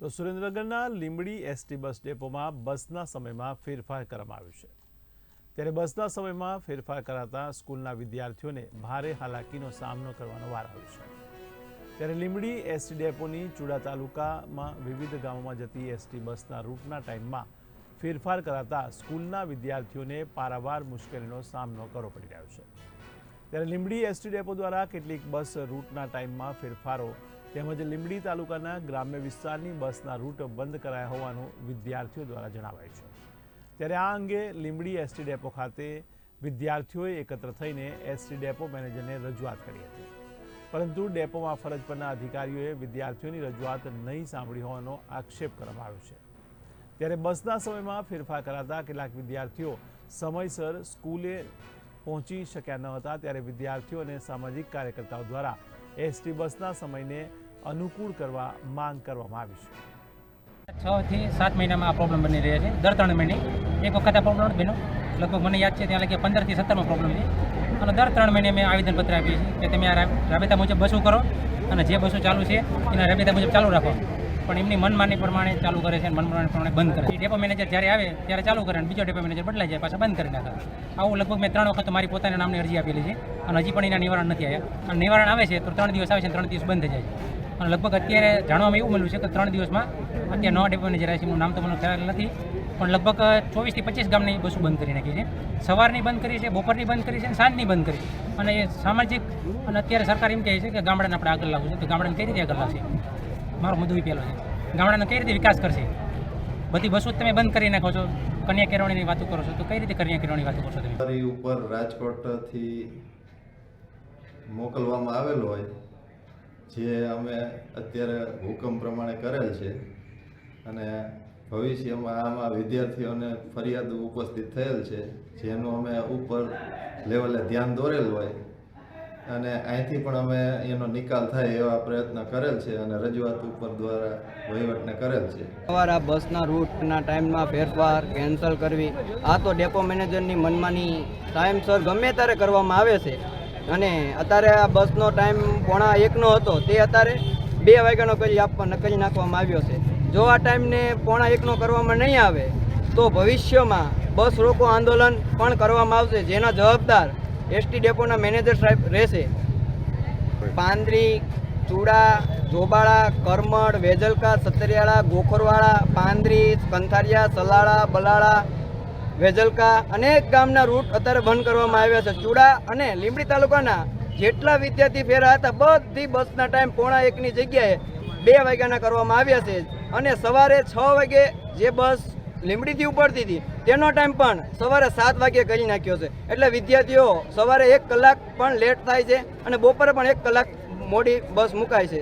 તો સુરેન્દ્રનગરના Limbdi ST bus ડેપોમાં બસના સમયમાં ફેરફાર કરવામાં આવ્યો છે. ત્યારે બસના સમયમાં ફેરફાર કરાતા સ્કૂલના વિદ્યાર્થીઓને ભારે હાલાકીનો સામનો કરવાનો વાર આવ્યો છે. ત્યારે લીંબડી એસટી ડેપોની ચુડા તાલુકામાં વિવિધ ગામોમાં જતી એસટી બસના રૂટના ટાઈમમાં ફેરફાર કરાતા સ્કૂલના વિદ્યાર્થીઓને પારાવાર મુશ્કેલીનો સામનો કરવો પડી રહ્યો છે. ત્યારે લીંબડી એસટી ડેપો દ્વારા કેટલીક બસ રૂટના ટાઈમમાં ફેરફારો તેમજ લીંબડી તાલુકાના ગ્રામ્ય વિસ્તારની બસના રૂટ બંધ કરાયા હોવાનું વિદ્યાર્થીઓ દ્વારા જણાવાયું છે. ત્યારે આ અંગે લીંબડી એસટી ડેપો ખાતે વિદ્યાર્થીઓએ એકત્ર થઈને એસટી ડેપો મેનેજરને રજૂઆત કરી હતી. પરંતુ ડેપોમાં ફરજ પરના અધિકારીઓએ વિદ્યાર્થીઓની રજૂઆત નહીં સાંભળી હોવાનો આક્ષેપ કરવામાં આવ્યો છે. ત્યારે બસના સમયમાં ફેરફાર કરાતા કેટલાક વિદ્યાર્થીઓ સમયસર સ્કૂલે પહોંચી શક્યા ન હતા, ત્યારે વિદ્યાર્થીઓ અને સામાજિક કાર્યકર્તાઓ દ્વારા એસટી બસના સમયને અનુકૂળ કરવા માંગ કરવામાં આવી છે. છ થી સાત મહિનામાં આ પ્રોબ્લેમ બની રહ્યા છે. દર ત્રણ મહિને એક વખત આ પ્રોબ્લેમ બન્યો. લગભગ મને યાદ છે ત્યાં લગી પંદરથી સત્તરમાં પ્રોબ્લેમ છે. અને દર ત્રણ મહિને મેં આવેદનપત્ર આપીએ છીએ કે તમે આ રાબેતા મુજબ બસો કરો અને જે બસો ચાલુ છે એના રાબેતા મુજબ ચાલુ રાખો. પણ એમની મનમાની પ્રમાણે ચાલુ કરે છે અને મનમાની પ્રમાણે બંધ કરે ડેપો મેનેજર જ્યારે આવે ત્યારે ચાલુ કરે અને બીજો ડેપો મેનેજર બદલાઈ જાય, પાછા બંધ કરી નાખે. આવું લગભગ મેં ત્રણ વખત મારી પોતાના નામની અરજી આપેલી છે અને હજી પણ એના નિવારણ નથી આવ્યા. અને નિવારણ આવે છે તો ત્રણ દિવસ આવે છે ત્રણ દિવસ બંધ થઈ જાય છે. અને લગભગ અત્યારે જાણવામાં એવું મળ્યું છે કે ત્રણ દિવસમાં અત્યારે નવા ડેપો મેનેજર છે એમનું નામ તો મને ખ્યાલ નથી, પણ લગભગ ચોવીસથી પચીસ ગામની બસો બંધ કરી નાખી છે. સવારની બંધ કરી છે, બપોરની બંધ કરી છે અને સાંજની બંધ કરી અને એ સામાજિક અને અત્યારે સરકાર એમ કહે છે કે ગામડાને આપણે આગળ લાવવું છે. તો ગામડાને કઈ રીતે આગળ લાવશે? મારો મુદ્દો પહેલો છે. ગામડાનો કઈ રીતે વિકાસ કરશે? બધી બસો તમે બંધ કરી નાખો છો કન્યા કેળવણીની વાતો કરો છો, તો કઈ રીતે કન્યા કેળવણી વાતો કરશો તમે? ઉપર રાજકોટથી મોકલવામાં આવેલો હોય જે અમે અત્યારે હુકમ પ્રમાણે કરેલ છે અને ભવિષ્યમાં આમાં વિદ્યાર્થીઓને ફરિયાદ ઉપસ્થિત થયેલ છે, જેનું અમે ઉપર લેવલે ધ્યાન દોરેલ હોય અને અહીંથી પણ અમે એનો નિકાલ થાય એવા પ્રયત્ન કરેલ છે અને રજૂઆત ઉપર દ્વારા વહીવટને કરેલ છે. અમારા બસના રૂટના ટાઈમમાં ફેરફાર કેન્સલ કરવી, આ તો ડેપો મેનેજરની મનમાની ટાઈમસર ગમે ત્યારે કરવામાં આવે છે. અને અત્યારે આ બસનો ટાઈમ પોણા એકનો હતો, તે અત્યારે બે વાગ્યાનો કરી આપવા કરી નાખવામાં આવ્યો છે. જો આ ટાઈમને પોણા એકનો કરવામાં નહીં આવે, તો ભવિષ્યમાં બસ રોકો આંદોલન પણ કરવામાં આવશે, જેના જવાબદાર એસટી ડેપોના મેનેજર સાહેબ રહેશે. પાંદરી, ચૂડા, જોબાળા, કરમડ, વેજલકા, સતરિયાળા, ગોખરવાળા, પાંદરી, કંથારિયા, સલાળા, બલાળા વેજલકા અનેક ગામના રૂટ અત્યારે બંધ કરવામાં આવ્યા છે. ચૂડા અને લીંબડી તાલુકાના જેટલા વિદ્યાર્થી ફેરા હતા, બધી બસના ટાઈમ પોણા એકની જગ્યાએ બે વાગ્યાના કરવામાં આવ્યા છે. અને સવારે છ વાગે જે બસ લીંબડીથી ઉપડતી હતી, તેનો ટાઈમ પણ સવારે સાત વાગે કરી નાખ્યો છે. એટલે વિદ્યાર્થીઓ સવારે એક કલાક પણ લેટ થાય છે અને બપોરે પણ એક કલાક મોડી બસ મુકાય છે.